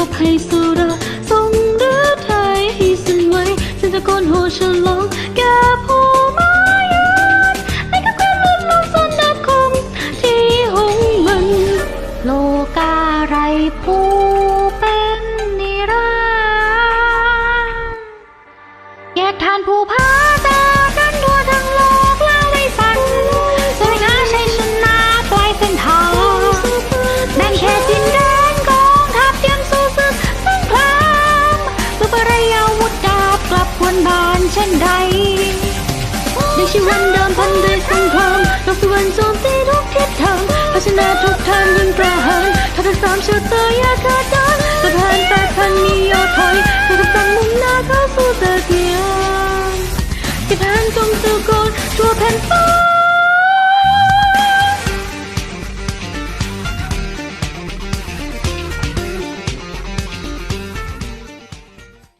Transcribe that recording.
รบให้สุราทรงเรือไทยให้สิ้นไว้ฉันจะโกนโหฉลองแก่ผู้มายานในกับความลื่นลงสนดับคมที่หงมันโลกาไรผู้เป็นนิรันดร์แยกทานผู้พา ช่นใดในชีวันเดิมพันด้วยสังคมเราสวรรค์โจมตีทุกทิศทางพัฒนาทุกทางยิ่งกระหารทัพทั้งสามชะตาอยากาดดานสะพาน